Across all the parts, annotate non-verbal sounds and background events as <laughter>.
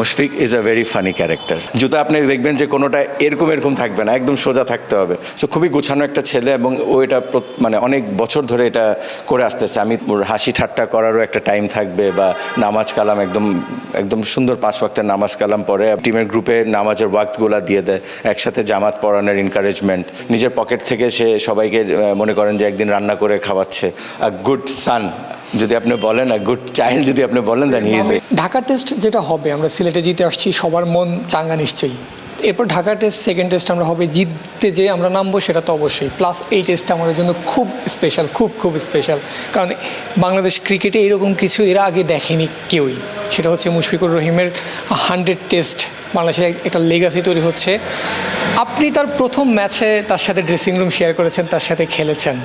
Mushfiq is a very funny character জুতা আপনি দেখবেন যে কোনোটা এরকম এরকম থাকবে না, একদম সোজা থাকতে হবে। সো খুবই গোছানো একটা ছেলে এবং ও এটা মানে অনেক বছর ধরে এটা করে আসতেছে। আমি হাসি ঠাট্টা করারও একটা টাইম থাকবে বা নামাজ কালাম একদম একদম সুন্দর পাঁচ ওয়াক্তের নামাজ কালাম পরে টিমের গ্রুপে নামাজের ওয়াক্তগুলো দিয়ে দেয়। একসাথে জামাত পড়ানোর এনকারেজমেন্ট নিজের পকেট থেকে সে সবাইকে মনে করেন যে একদিন রান্না করে খাওয়াচ্ছে। আ গুড সান যদি আপনি বলেন আ গুড চাইল্ড যদি আপনি বলেন then he is Dhaka test যেটা হবে, আমরা সিলেটে জিতে আসছি, সবার মন চাঙ্গা নিশ্চয়ই। এরপর ঢাকা টেস্ট সেকেন্ড টেস্ট আমরা হবে, জিততে যে আমরা নামবো, সেটা তো অবশ্যই। প্লাস এই টেস্টটা আমাদের জন্য খুব স্পেশাল খুব খুব স্পেশাল কারণ বাংলাদেশ ক্রিকেটে এরকম কিছু এর আগে দেখেনি কেউই। সেটা হচ্ছে মুশফিকুর রহিমের হান্ড্রেড টেস্ট বাংলাদেশের একটা লেগাসি তৈরি হচ্ছে। আপনি তার প্রথম ম্যাচে তার সাথে ড্রেসিং রুম শেয়ার করেছেন, তার সাথে খেলেছেন।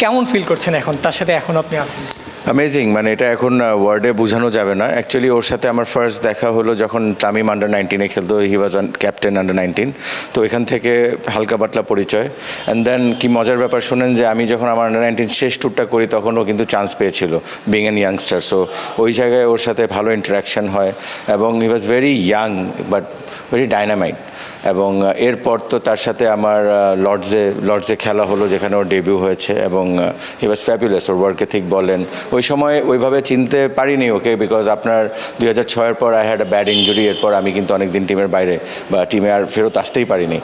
কেমন ফিল করছেন এখন? তার সাথে এখন আপনি আছেন? অ্যামেজিং মানে এটা এখন ওয়ার্ডে বোঝানো যাবে না। অ্যাকচুয়ালি ওর সাথে আমার ফার্স্ট দেখা হলো যখন তামিম আন্ডার নাইনটিনে খেলতো he was captain under nineteen তো এখান থেকে হালকা পাতলা পরিচয়। অ্যান্ড দেন কি মজার ব্যাপার শোনেন যে, আমি যখন আমার আন্ডার নাইনটিন শেষ ট্যুরটা করি, তখন ও কিন্তু চান্স পেয়েছিল বিং অ্যান ইয়াংস্টার সো ওই জায়গায় ওর সাথে ভালো ইন্টারাকশন হয়। এবং he was very young but very dynamite এবং এরপর তো তার সাথে আমার লর্ডসে লর্ডসে খেলা হলো যেখানে ওর ডেবিউ হয়েছে এবং হি ওয়াজ ফ্যাবুলাস ওর ওয়ার্ক এথিক বলেন। ওই সময় ওইভাবে চিনতে পারিনি ওকে বিকজ আপনার দুই হাজার ছয়ের পর আই হ্যাড ব্যাড ইঞ্জুরি এরপর আমি কিন্তু অনেকদিন টিমের বাইরে বা টিমে আর ফেরত আসতেই পারিনি।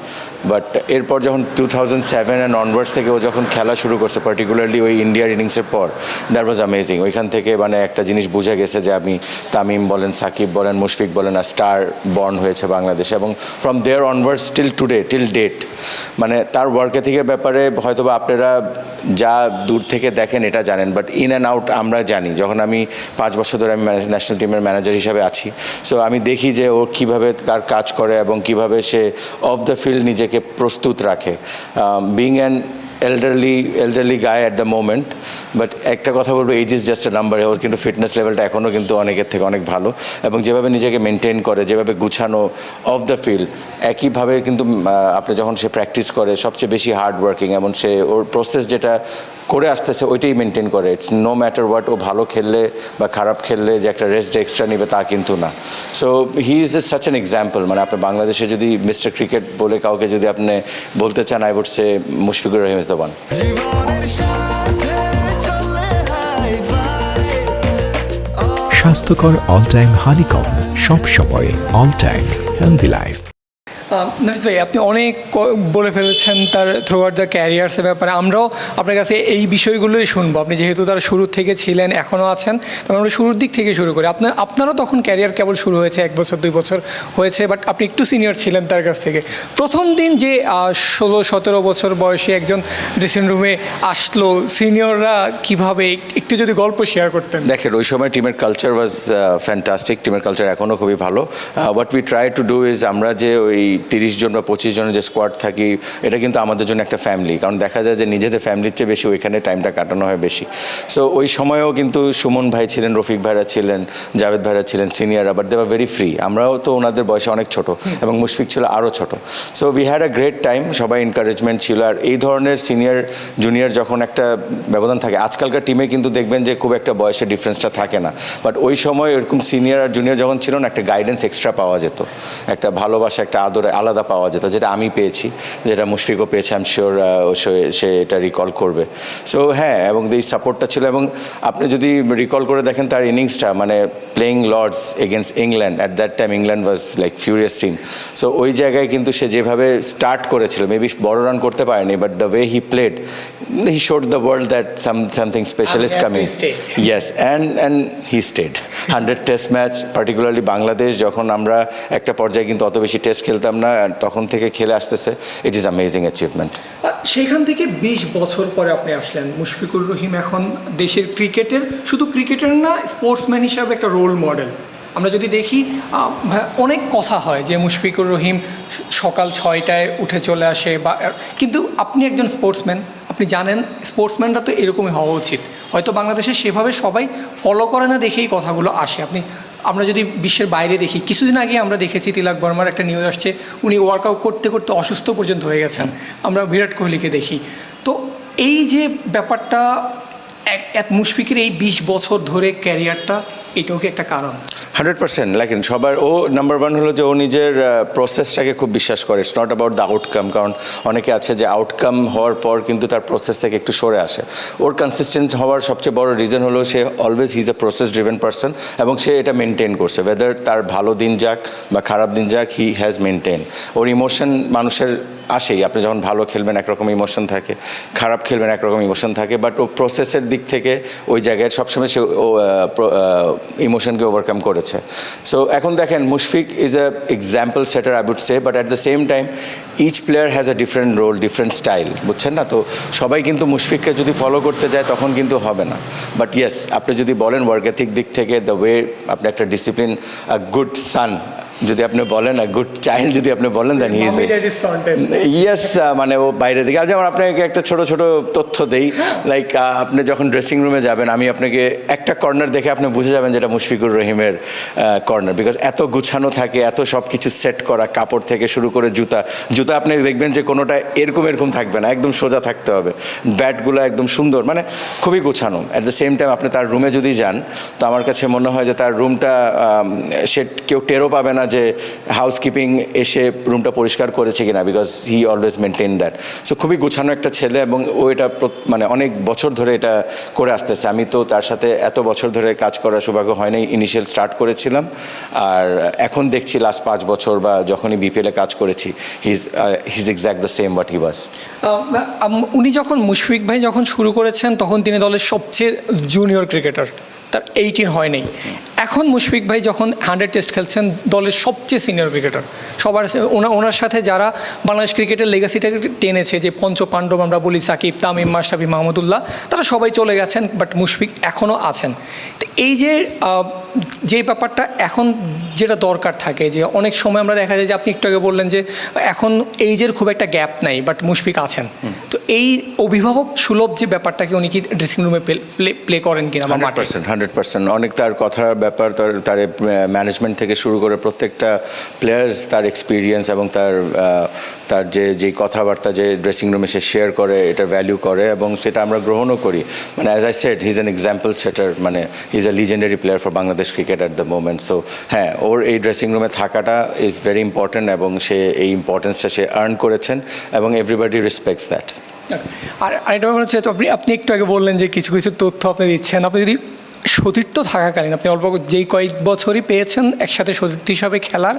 বাট এরপর যখন two thousand seven and onwards থেকে ও যখন খেলা শুরু করছে পার্টিকুলারলি ওই ইন্ডিয়ার ইনিংসের পর দ্যাট ওয়াজ অ্যামেজিং ওইখান থেকে মানে একটা জিনিস বুঝে গেছে যে আমি তামিম বলেন, সাকিব বলেন, মুশফিক বলেন, আর স্টার বর্ন হয়েছে বাংলাদেশে এবং from there onwards till today till date মানে তার ওয়ার্ক এথিকের ব্যাপারে হয়তো বা আপনারা যা দূর থেকে দেখেন এটা জানেন বাট ইন অ্যান্ড আউট আমরা জানি। যখন আমি পাঁচ বছর ধরে আমি ন্যাশনাল টিমের ম্যানেজার হিসাবে আছি। সো আমি দেখি যে ও কীভাবে তার কাজ করে এবং কীভাবে সে অফ দ্য ফিল্ড নিজেকে প্রস্তুত রাখে। Being an elderly elderly guy at the moment but একটা কথা বলব age is just a number ওর কিন্তু ফিটনেস লেভেলটা এখনও কিন্তু অনেকের থেকে অনেক ভালো, এবং যেভাবে নিজেকে মেনটেন করে, যেভাবে গুছানো অফ দ্য ফিল্ড একইভাবে কিন্তু আপনি যখন সে প্র্যাকটিস করে, সবচেয়ে বেশি হার্ড ওয়ার্কিং এমন সে ওর প্রসেস যেটা করে আসতেছে, ওইটাই মেনটেন করে। ইটস নো ম্যাটার হোয়াট ও ভালো খেললে বা খারাপ খেললে যে একটা রেস্ট এক্সট্রা নেবে তা কিন্তু না। So he is such an example মানে আপনি বাংলাদেশে যদি মিস্টার ক্রিকেট বলে কাউকে যদি আপনি বলতে চান I would say Mushfiqur Rahim hi-fi স্বাস্থ্যকর অল টাইম হানিকম সব সময় all time healthy life Nafis ভাই, আপনি অনেক বলে ফেলেছেন তার থ্রু আউট দ্য ক্যারিয়ার্সের ব্যাপারে। আমরাও আপনার কাছে এই বিষয়গুলোই শুনব। আপনি যেহেতু তার শুরু থেকে ছিলেন এখনও আছেন তবে আমরা শুরুর দিক থেকে শুরু করি। আপনার, আপনারও তখন ক্যারিয়ার কেবল শুরু হয়েছে, এক বছর, দুই বছর হয়েছে বাট আপনি একটু সিনিয়র ছিলেন তার কাছ থেকে। প্রথম দিন যে ষোলো, সতেরো বছর বয়সী একজন ড্রেসিং রুমে আসলো সিনিয়ররা কীভাবে, একটু যদি গল্প শেয়ার করতেন। দেখেন, ওই সময় টিমের কালচার ওয়াজ ফ্যান্টাস্টিক টিমের কালচার এখনও খুবই ভালো। What we try to do is আমরা যে ওই তিরিশ জন বা পঁচিশ জনের যে স্কোয়াড থাকি, এটা কিন্তু আমাদের জন্য একটা ফ্যামিলি কারণ দেখা যায় যে নিজেদের ফ্যামিলির চেয়ে বেশি ওইখানে টাইমটা কাটানো হয় বেশি। সো ওই সময়েও কিন্তু সুমন ভাই ছিলেন, রফিক ভাইরা ছিলেন, জাভেদ ভাইরা ছিলেন সিনিয়র আবার দেওয়ার ভেরি ফ্রি আমরাও তো ওনাদের বয়সে অনেক ছোট এবং মুশফিক ছিল আরও ছোট। So we had a great time সবাই এনকারেজমেন্ট ছিল। আর এই ধরনের সিনিয়র জুনিয়র যখন একটা ব্যবধান থাকে, আজকালকার টিমে কিন্তু দেখবেন যে খুব একটা বয়সের ডিফারেন্সটা থাকে না। বাট ওই সময় এরকম সিনিয়র আর জুনিয়র যখন ছিল না, একটা গাইডেন্স এক্সট্রা পাওয়া যেত। একটা ভালোবাসা, একটা আদরে আলাদা পাওয়া যেত যেটা আমি পেয়েছি যেটা মুশফিকও পেয়েছে আম শিওর সে এটা রিকল করবে। সো হ্যাঁ এবং এই সাপোর্টটা ছিল এবং আপনি যদি রিকল করে দেখেন তার ইনিংসটা মানে playing Lord's against England at that time England was like furious team so ওই জায়গায় কিন্তু সে যেভাবে স্টার্ট করেছিল মেবি বড় রান করতে পারেনি but the way he played he showed the world that some something special is coming yes and and he stayed hundred test match particularly Bangladesh যখন আমরা একটা পর্যায়ে কিন্তু অত বেশি টেস্ট খেলতাম না তখন থেকে খেলে আসতেছে ইট ইজ অ্যামেজিং অ্যাচিভমেন্ট সেখান থেকে বিশ বছর পরে আপনি আসলেন, মুশফিকুর রহিম এখন দেশের ক্রিকেটের, শুধু ক্রিকেটের না স্পোর্টসম্যান হিসাবে একটা রোল মডেল আমরা যদি দেখি অনেক কথা হয় যে মুশফিকুর রহিম সকাল ছয়টায় উঠে চলে আসে বা, কিন্তু আপনি একজন স্পোর্টসম্যান আপনি জানেন স্পোর্টসম্যানরা তো এরকমই হওয়া উচিত। হয়তো বাংলাদেশে সেভাবে সবাই ফলো করে না দেখেই কথাগুলো আসে। আপনি, আমরা যদি বিশ্বের বাইরে দেখি, কিছুদিন আগে আমরা দেখেছি তিলক বর্মার একটা নিউজ আসছে, উনি ওয়ার্কআউট করতে করতে অসুস্থ পর্যন্ত হয়ে গেছেন। আমরা বিরাট কোহলিকে দেখি। তো এই যে ব্যাপারটা, এক এক মুশফিকের এই বিশ বছর ধরে ক্যারিয়ারটা এটাও কি একটা কারণ? Hundred percent. লাইকেন সবার, ও নাম্বার ওয়ান হলো যে ও নিজের প্রসেসটাকে খুব বিশ্বাস করে। It's not about the outcome কারণ অনেকে আছে যে আউটকাম হওয়ার পর কিন্তু তার প্রসেস থেকে একটু সরে আসে। ওর কনসিস্টেন্ট হওয়ার সবচেয়ে বড় রিজন হলো সে always he's a process driven person এবং সে এটা মেনটেন করছে। ওয়েদার তার ভালো দিন যাক বা খারাপ দিন যাক হি হ্যাজ মেনটেন ওর ইমোশন মানুষের আসেই। আপনি যখন ভালো খেলবেন, একরকম ইমোশন থাকে। খারাপ খেলবেন, একরকম ইমোশন থাকে। বাট ও প্রসেসের দিক থেকে ওই জায়গায় সবসময় সে ও ইমোশনকে ওভারকাম করেছে। সো এখন দেখেন মুশফিক ইজ এ এক্সাম্পল সেটার I would say but at the same time each player has a different role different style বুঝছেন না? তো সবাই কিন্তু মুশফিককে যদি ফলো করতে যায়, তখন কিন্তু হবে না। বাট ইয়েস আপনি যদি বলেন ওয়ার্ক এথিক দিক থেকে দ্য ওয়ে আপনি একটা ডিসিপ্লিন আ গুড সান যদি আপনি বলেন গুড চাইল্ড যদি আপনি বলেন দেন ইজ ইয়েস মানে ও বাইরে থেকে আর যেমন আপনাকে একটা ছোট ছোট তথ্য দেই। লাইক আপনি যখন ড্রেসিং রুমে যাবেন আমি আপনাকে একটা কর্নার দেখে আপনি বুঝে যাবেন যেটা মুশফিকুর রহিমের কর্নার বিকজ এত গুছানো থাকে এত সব কিছু সেট করা কাপড় থেকে শুরু করে জুতা। জুতা আপনি দেখবেন যে কোনোটা এরকম এরকম থাকবে না। একদম সোজা থাকতে হবে। ব্যাটগুলো একদম সুন্দর মানে খুবই গুছানো। অ্যাট দ্য সেম টাইম আপনি তার রুমে যদি যান তো আমার কাছে মনে হয় যে তার রুমটা সে কেউ টেরও পাবে না যে হাউসকিপিং এসে রুমটা পরিষ্কার করেছে কিনা because he always maintain that so খুবই গুছানো একটা ছেলে এবং ও এটা মানে অনেক বছর ধরে এটা করে আসতেছে। আমি তো তার সাথে এত বছর ধরে কাজ করার সৌভাগ্য হয়নি ইনিশিয়াল স্টার্ট করেছিলাম আর এখন দেখছি লাস্ট পাঁচ বছর বা যখনই বিপিএলে কাজ করেছি he's he's exact the same what he was উনি যখন মুশফিক ভাই যখন শুরু করেছেন, তখন তিনি দলের সবচেয়ে জুনিয়র ক্রিকেটার তার এইটিন হয়নি এখন মুশফিক ভাই যখন হান্ড্রেড টেস্ট খেলছেন, দলের সবচেয়ে সিনিয়র ক্রিকেটার সবার ওনার সাথে যারা বাংলাদেশ ক্রিকেটের লেগাসিটাকে টেনেছে, যে পঞ্চ পাণ্ডব আমরা বলি সাকিব, তামিম, মাশরাফি মাহমুদুল্লাহ তারা সবাই চলে গেছেন বাট মুশফিক এখনও আছেন। তো এই যে যে ব্যাপারটা এখন যেটা দরকার থাকে যে অনেক সময় আমরা দেখা যায় যে আপনি একটু আগে বললেন যে এখন এইজের খুব একটা গ্যাপ নাই বাট মুশফিক আছেন। তো এই অভিভাবক সুলভ যে ব্যাপারটাকে উনি কি ড্রেসিং রুমে প্লে করেন কিনা বা হান্ড্রেড মাঠে পার্সেন্ট হান্ড্রেড পার্সেন্ট অনেক তার কথার ব্যাপার তার তার ম্যানেজমেন্ট থেকে শুরু করে প্রত্যেকটা প্লেয়ার্স তার এক্সপিরিয়েন্স এবং তার তার যে যে কথাবার্তা যে ড্রেসিং রুমে সে শেয়ার করে এটা ভ্যালু করে এবং সেটা আমরা গ্রহণও করি। মানে as I said he's an example সেটার মানে he's a legendary player for Bangladesh cricket at the moment so হ্যাঁ ওর এই ড্রেসিং রুমে থাকাটা ইজ ভেরি ইম্পর্ট্যান্ট এবং সে এই ইম্পর্টেন্সটা সে আর্ন করেছেন এবং এভরিবাডি রেসপেক্টস দ্যাট আর আরেকটা ব্যাপার হচ্ছে আপনি আপনি একটু আগে বললেন যে কিছু কিছু তথ্য আপনি দিচ্ছেন। আপনি যদি সতীর্থ থাকাকালীন, আপনি অল্প যেই কয়েক বছরই পেয়েছেন একসাথে সতীর্থ হিসাবে খেলার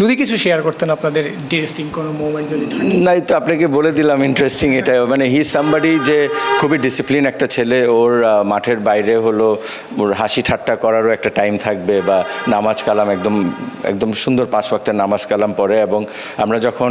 যদি কিছু শেয়ার করতেন আপনাদের ড্রেসিং কোনো মোমেন্ট যদি নাই তো আপনাকে বলে দিলাম ইন্টারেস্টিং এটা। মানে হি সামবাডি যে খুবই ডিসিপ্লিন একটা ছেলে, ওর মাঠের বাইরে হলো, ওর হাসি ঠাট্টা করারও একটা টাইম থাকবে বা নামাজ কালাম একদম একদম সুন্দর পাঁচ ওয়াক্তের নামাজ কালাম পড়ে এবং আমরা যখন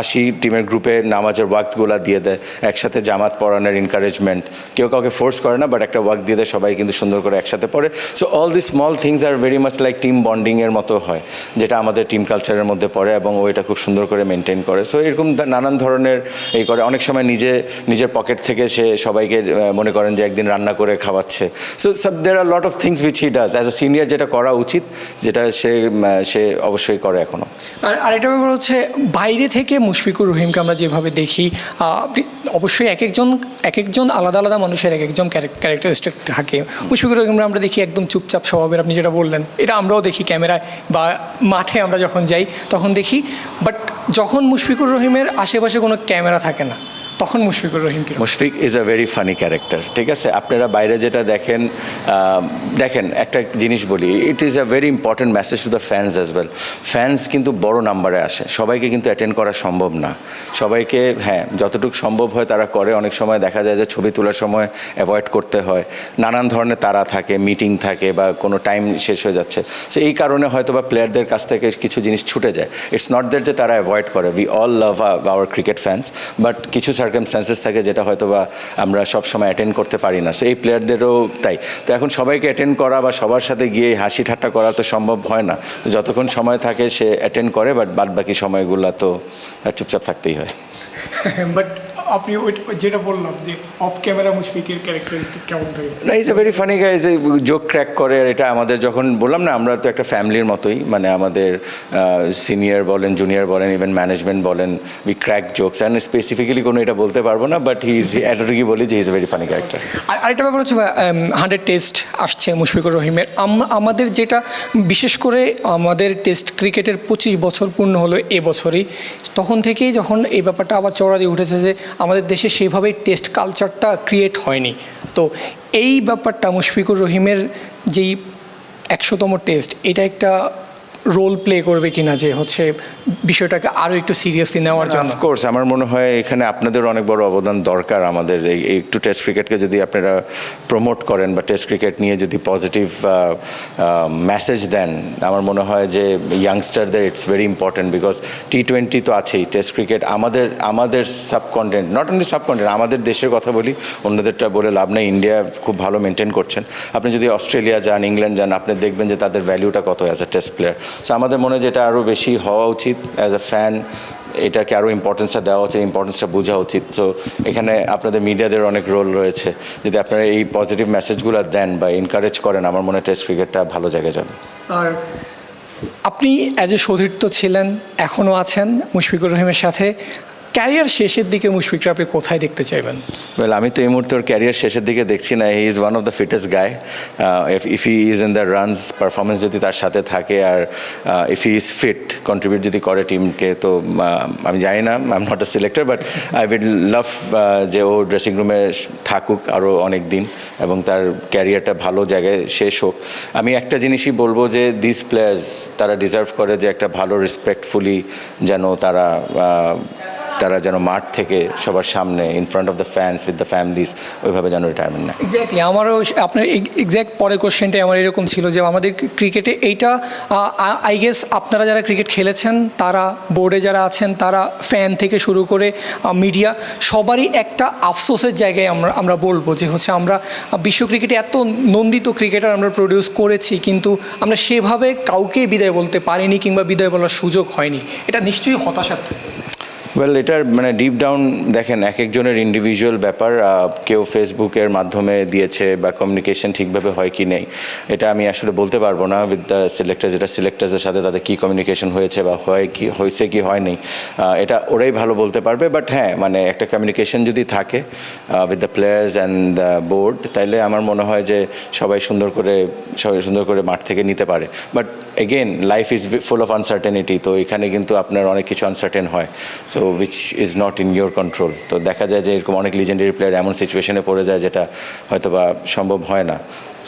আসি টিমের গ্রুপে নামাজের ওয়াক্তগুলা দিয়ে দেয়, একসাথে জামাত পড়ানোর এনকারেজমেন্ট কেউ কাউকে ফোর্স করে না বাট একটা ওয়াক দিয়ে দেয়, সবাই কিন্তু সুন্দর করে একসাথে পড়ে। So all the small things are very much like team বন্ডিংয়ের মতো হয়, যেটা আমাদের টিম কালচারের মধ্যে পড়ে এবং ও এটা খুব সুন্দর করে মেনটেন করে। সো এরকম নানান ধরনের এই করে। অনেক সময় নিজে, নিজের পকেট থেকে সে সবাইকে মনে করেন যে একদিন রান্না করে খাওয়াচ্ছে। সো সব there are lot of things which he does as a senior যেটা করা উচিত, যেটা সে সে অবশ্যই করে এখনও আর আরেকটা ব্যাপার হচ্ছে, বাইরে থেকে মুশফিকুর রহিমকে আমরা যেভাবে দেখি অবশ্যই এক একজন এক একজন আলাদা আলাদা মানুষের এক একজন ক্যারেক্টারিস্টিক থাকে। মুশফিকুর রহিমরা আমরা দেখি একদম চুপচাপ স্বভাবের, আপনি যেটা বললেন, এটা আমরাও দেখি ক্যামেরায় বা মাঠে আমরা যখন যাই তখন দেখি বাট যখন মুশফিকুর রহিমের আশেপাশে কোনো ক্যামেরা থাকে না তখন মুশফিকুর রহিম কীরকম Mushfiq is a very funny character ঠিক আছে? আপনারা বাইরে যেটা দেখেন দেখেন, একটা জিনিস বলি it is a very important message to the fans as well fans কিন্তু বড় নাম্বারে আসে, সবাইকে কিন্তু অ্যাটেন্ড করা সম্ভব না। সবাইকে হ্যাঁ যতটুকু সম্ভব হয় তারা করে, অনেক সময় দেখা যায় যে ছবি তোলার সময় অ্যাভয়েড করতে হয়। নানান ধরনের তারা থাকে মিটিং থাকে বা কোনো টাইম শেষ হয়ে যাচ্ছে। সো এই কারণে হয়তো বা প্লেয়ারদের কাছ থেকে কিছু জিনিস ছুটে যায়। ইটস নট দ্যাট যে তারা অ্যাভয়েড করে we all love our cricket fans but কিছু সার্কামস্টান্সেস থাকে যেটা হয়তো বা আমরা সব সময় অ্যাটেন্ড করতে পারি না। সো এই প্লেয়ারদেরও তাই। তো এখন সবাইকে অ্যাটেন্ড করা বা সবার সাথে গিয়ে হাসি ঠাট্টা করা তো সম্ভব হয় না। তো যতক্ষণ সময় থাকে সে অ্যাটেন্ড করে বাট বাদ বাকি সময়গুলো তো তার চুপচাপ থাকতেই হয়। <laughs> বাট আপনি যেটা বললাম যে অফ ক্যামেরা মুশফিকের ক্যারেক্টারিস্টিক কেমন থাকে? না is a very funny guy যে জোক ক্র্যাক করে আর এটা আমাদের যখন বললাম না আমরা তো একটা ফ্যামিলির মতোই মানে আমাদের সিনিয়র বলেন জুনিয়র বলেন ইভেন ম্যানেজমেন্ট বলেন we crack jokes and specifically কোনো এটা বলতে পারব না বাট হি ইজ এতটুকুই বলি যে is a very funny character আর আরেকটা ব্যাপার হচ্ছে হান্ড্রেড টেস্ট আসছে মুশফিকুর রহিমের। আমাদের যেটা বিশেষ করে আমাদের টেস্ট ক্রিকেটের পঁচিশ বছর পূর্ণ হলো এবছরই তখন থেকেই যখন এই ব্যাপারটা আবার চড়া দিয়ে উঠেছে যে আমাদের দেশে সেইভাবেই টেস্ট কালচারটা ক্রিয়েট হয়নি। তো এই ব্যাপারটা মুশফিকুর রহিমের যেই একশোতম টেস্ট এটা একটা রোল প্লে করবে কিনা যে হচ্ছে বিষয়টাকে আরও একটু সিরিয়াসলি নেওয়ার জন্য? অফকোর্স আমার মনে হয় এখানে আপনাদের অনেক বড় অবদান দরকার আমাদের। একটু টেস্ট ক্রিকেটকে যদি আপনারা প্রমোট করেন বা টেস্ট ক্রিকেট নিয়ে যদি পজিটিভ মেসেজ দেন আমার মনে হয় যে ইয়াংস্টারদের it's very important because T twenty তো আছেই। টেস্ট ক্রিকেট আমাদের আমাদের সাবকন্টেন্ট নট অনলি সাবকন্টেন্ট আমাদের দেশের কথা বলি অন্যদেরটা বলে লাভ নেই। ইন্ডিয়া খুব ভালো মেনটেন করছেন। আপনি যদি অস্ট্রেলিয়া যান ইংল্যান্ড যান আপনি দেখবেন যে তাদের ভ্যালুটা কত as a test player so আমাদের মনে যেটা আরও বেশি হওয়া উচিত অ্যাজ এ ফ্যান এটাকে আরও ইম্পর্টেন্সটা দেওয়া উচিত ইম্পর্টেন্সটা বোঝা উচিত। সো এখানে আপনাদের মিডিয়াদের অনেক রোল রয়েছে। যদি আপনারা এই পজিটিভ মেসেজগুলো দেন বা এনকারেজ করেন, আমার মনে টেস্ট ক্রিকেটটা ভালো জায়গায় যাবে। আর আপনি অ্যাজ এ সতীর্থ ছিলেন এখনও আছেন মুশফিকুর রহিমের সাথে। ক্যারিয়ার শেষের দিকে মুশফিকরা আপনি কোথায় দেখতে চাইবেন? ওয়েল আমি তো এই মুহূর্তে ওর ক্যারিয়ার শেষের দিকে দেখছি না। He is one of the fittest guy if if he is in the runs performance যদি তার সাথে থাকে আর if he is fit contribute যদি করে টিমকে তো uh, আমি জানি না I am not a selector but I would love যে ও ড্রেসিং রুমে থাকুক আরও অনেক দিন এবং তার ক্যারিয়ারটা ভালো জায়গায় শেষ হোক। আমি একটা জিনিসই বলব যে দিস প্লেয়ার্স তারা ডিজার্ভ করে যে একটা ভালো রেসপেক্টফুলি যেন তারা আহ, তারা যেন মাঠ থেকে সবার সামনে in front of the fans with the families ওইভাবে যেন রিটায়ারমেন্ট নেয়। এক্স্যাক্টলি আমারও আপনার এক্স্যাক্ট পরে কোশ্চেনটাই আমার এরকম ছিল যে আমাদের ক্রিকেটে এইটা আই গেস আপনারা যারা ক্রিকেট খেলেছেন, তারা বোর্ডে যারা আছেন, তারা ফ্যান থেকে শুরু করে মিডিয়া সবারই একটা আফসোসের জায়গায় আমরা আমরা বলব যে হচ্ছে আমরা বিশ্ব ক্রিকেটে এত নন্দিত ক্রিকেটার আমরা প্রডিউস করেছি, কিন্তু আমরা সেভাবে কাউকে বিদায় বলতে পারিনি কিংবা বিদায় বলার সুযোগ হয়নি। এটা নিশ্চয়ই হতাশার ওয়েল এটার মানে ডিপ ডাউন দেখেন, এক একজনের ইন্ডিভিজুয়াল ব্যাপার কেউ ফেসবুকের মাধ্যমে দিয়েছে বা কমিউনিকেশন ঠিকভাবে হয় কি নেই, এটা আমি আসলে বলতে পারব না উইথ দ্য সিলেক্টার যেটা সিলেক্টার্সের সাথে তাদের কী কমিউনিকেশন হয়েছে বা হয় কি, হয়েছে কি হয়নি এটা ওরাই ভালো বলতে পারবে বাট হ্যাঁ মানে একটা কমিউনিকেশন যদি থাকে with the players and the board তাইলে আমার মনে হয় যে সবাই সুন্দর করে, সবাই সুন্দর করে মাঠ থেকে নিতে পারে। But again life is full of uncertainty তো এখানে কিন্তু আপনার অনেক কিছু আনসার্টেন হয়। So which is not in your control তো দেখা যায় যে এরকম অনেক লিজেন্ডারি প্লেয়ার এমন সিচুয়েশনে পড়ে যায় যেটা হয়তো বা সম্ভব হয় না।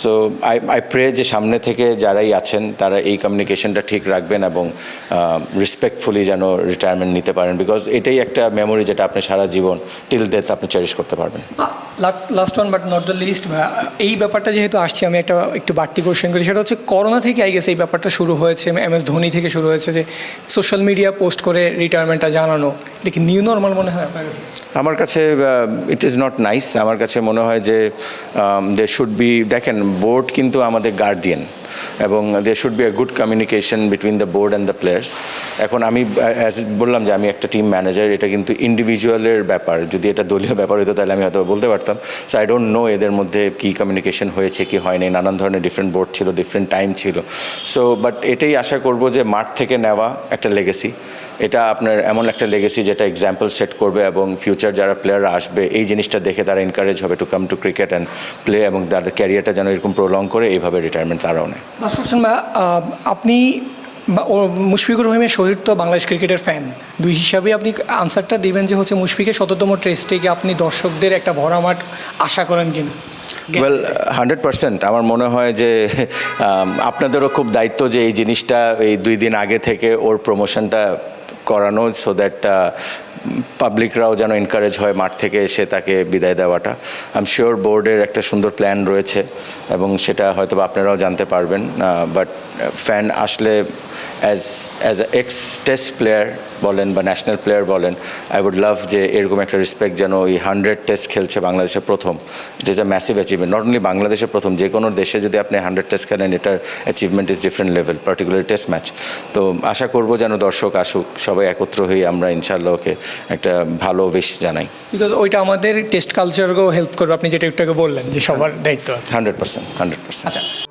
সো আই আই প্রে যে সামনে থেকে যারাই আছেন, তারা এই কমিউনিকেশনটা ঠিক রাখবেন এবং রেসপেক্টফুলি যেন রিটায়ারমেন্ট নিতে পারেন বিকজ এটাই একটা মেমোরি যেটা আপনি সারা জীবন টিল ডেথ আপনি চেরিশ করতে পারবেন। Last one but not the least এই ব্যাপারটা যেহেতু আসছে, আমি একটা, একটু বাড়তি কোশ্চেন করি, সেটা হচ্ছে করোনা থেকে আই গেছে এই ব্যাপারটা শুরু হয়েছে এম এস ধোনি থেকে শুরু হয়েছে, যে সোশ্যাল মিডিয়া পোস্ট করে রিটায়ারমেন্টটা জানানো, এটা কি নিউ নর্মাল মনে হয় আপনার কাছে? আমার কাছে ইট ইজ নট নাইস আমার কাছে মনে হয় যে দে শুড বি দেখেন বোর্ড কিন্তু আমাদের গার্ডিয়ান এবং they should be a good communication between the board and the players এখন আমি অ্যাজ বললাম যে আমি একটা টিম ম্যানেজার এটা কিন্তু ইন্ডিভিজুয়ালের ব্যাপার। যদি এটা দলীয় ব্যাপার হতো তাহলে আমি হয়তো বলতে পারতাম। সো আই ডোন্ট নো এদের মধ্যে কী কমিউনিকেশন হয়েছে, কি হয়নি, নানান ধরনের ডিফারেন্ট বোর্ড ছিল ডিফারেন্ট টাইম ছিল। সো বাট এটাই আশা করব যে মাঠ থেকে নেওয়া একটা লেগেসি এটা আপনার এমন একটা লেগেসি যেটা এক্সাম্পল সেট করবে এবং ফিউচার যারা প্লেয়াররা আসবে, এই জিনিসটা দেখে তারা এনকারেজ হবে to come to cricket and play এবং তাদের ক্যারিয়ারটা যেন এরকম প্রলং করে, এইভাবে রিটায়ারমেন্ট তারাও নেয়। লাস্ট কোশ্চেন আপনি মুশফিকুর রহিমের শহীদ তো বাংলাদেশ ক্রিকেটের ফ্যান দুই হিসাবে আপনি আনসারটা দিবেন যে হচ্ছে মুশফিকের শততম টেস্টে গিয়ে আপনি দর্শকদের একটা ভরা মাঠ আশা করেন কিনা? ওয়েল হান্ড্রেড পার্সেন্ট আমার মনে হয় যে আপনাদেরও খুব দায়িত্ব যে এই জিনিসটা এই দুই দিন আগে থেকে ওর প্রমোশনটা করানো সো দ্যাট পাবলিকরাও যেন এনকারেজ হয় মাঠ থেকে এসে তাকে বিদায় দেওয়াটা। আম শিওর বোর্ডের একটা সুন্দর প্ল্যান রয়েছে এবং সেটা হয়তো আপনারাও জানতে পারবেন বাট ফ্যান আসলে as as a ex test player বলেন বা ন্যাশনাল প্লেয়ার বলেন আই উড লাভ যে এরকম একটা রেসপেক্ট যেন ওই হান্ড্রেড টেস্ট খেলছে বাংলাদেশের প্রথম। It is a massive achievement not only বাংলাদেশের প্রথম যে কোনো দেশে যদি আপনি হান্ড্রেড টেস্ট খেলেন এটার achievement is different level particular test match তো আশা করব যেন দর্শক আসুক সবাই একত্র হয়ে আমরা ইনশাআল্লাহ ওকে একটা ভালো উইশ জানাই। বিকজ ওইটা আমাদের টেস্ট কালচারকেও হেল্প করবে আপনি যেটা একটু বললেন যে সবার দায়িত্ব আছে। হান্ড্রেড পার্সেন্ট হান্ড্রেড পার্সেন্ট আচ্ছা।